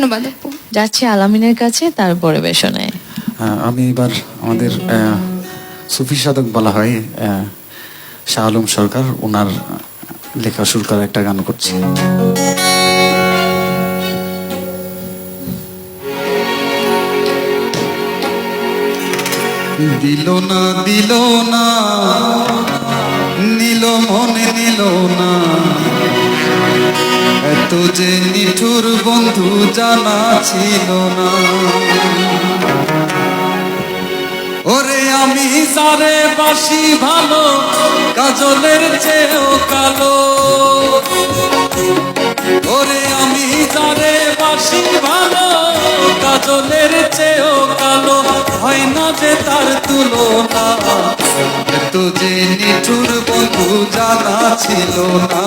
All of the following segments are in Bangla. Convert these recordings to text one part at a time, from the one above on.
ধন্যবাদ যাচ্ছি আলামিনের কাছে তার পরিবেশনে। আমি এবার আমাদের সুফি সাধক বলা হয় শাহ আলম সরকার ওনার লেখা সুর করা একটা গান করছি। দিল না দিল না। এত যে নিঠুর বন্ধু জানা ছিল না। ওরে আমি সারে বাসি ভালো, কাজলের চেয়েও কালো। ওরে আমি সারে বাসি ভালো, কাজলের চেয়েও কালো। হয় না যে তার তুলনা, এত যে নিঠুর বন্ধু জানা ছিল না।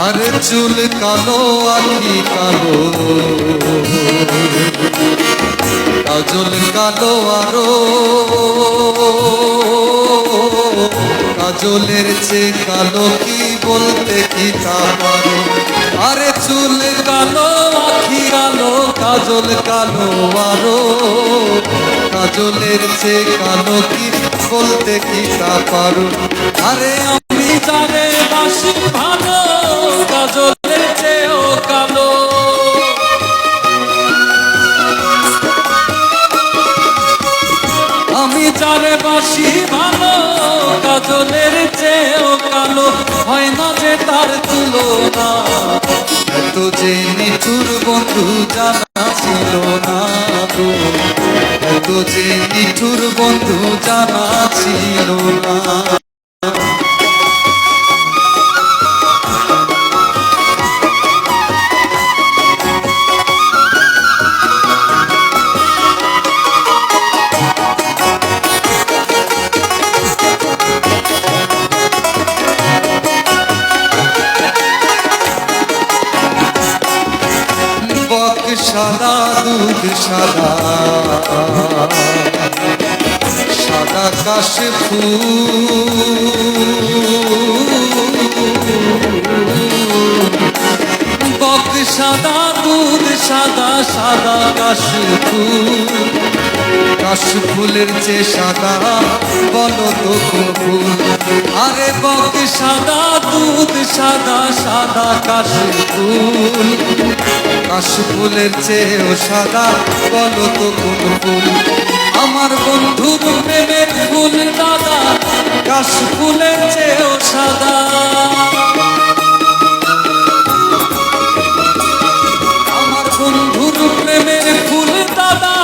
আরে চুল কালো আখি কালো? কাজল কালো আরও। কাজলের চেয়ে কালো কি বলতে কি তা পারো? আরে চুল কালো আখি কালো? কাজল কালো আরও। কাজলের চেয়ে কালো কি বলতে কি তা পারো? আরে ভালো, কাজলের চেয়েও কালো। আমি যারে ভালো, কাজলের চেয়েও কালো, হয় না যে তার তুলনা। এত যে নিঠুর বন্ধু জানা ছিল না গো এত বন্ধু জানা ছিল না। সাদা দুধ, সাদা। সাদা কাশ বক সাদা দুধ, সাদা সাদা কাশ কাশ ফুলের যে সাদা, বলো তো ফুল? আরে বক সাদা দুধ, সাদা সাদা কাশ ফুল। কাশ ফুলের চেয়েও সাদা, বলো তো কোন ফুল? আমার বন্ধুর প্রেমের ফুল দাদা কাশ ফুলের চেয়েও সাদা। আমার বন্ধুর প্রেমের ফুল দাদা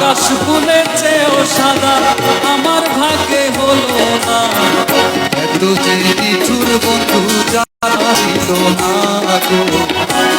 কাশ ফুলের চেয়েও সাদা, আমার ভাগ্যে হলো না। এত যে নিঠুর বন্ধু জানা ছিল না গো।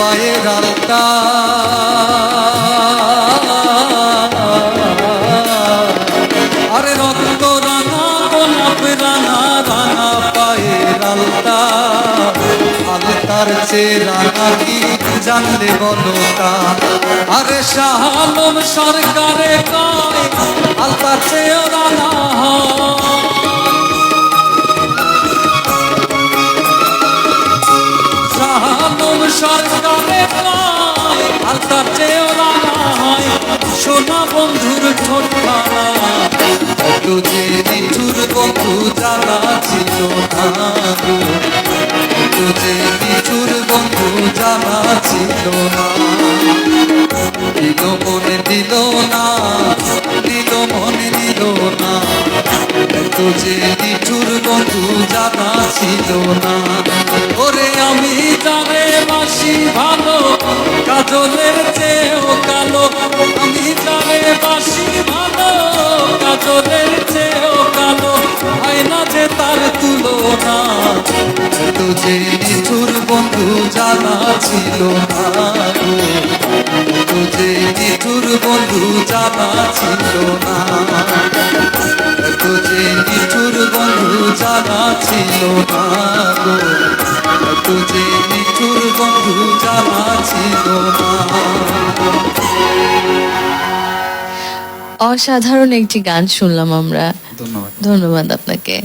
পায়ের আলতা আরে রক্ত রাঙা, গোলাপ রাঙা রাঙা পায়ের আলতা আলতার চেয়ে রাঙা কি জানলে বলো তা? আরে শাহ আলম সরকারে কয় আলতার চেয়ে জানা ছিল না এত যে নিঠুর বন্ধু জানা ছিল না। দিল মনে দিল না, দিল মনে দিল না। এত যে নিঠুর বন্ধু জানা ছিল না। ওরে আমি জানে বাসি ভালো, কাজলের চেয়েও কালো। আমি জানে বাসি যে বন্ধু জানা ছিল না গো। যে বন্ধু জানা ছিল না এত যে নিঠুর বন্ধু জানা ছিল না গো। এত যে নিঠুর বন্ধু জানা ছিল না অসাধারণ একটি গান শুনলাম আমরা। ধন্যবাদ। ধন্যবাদ আপনাকে।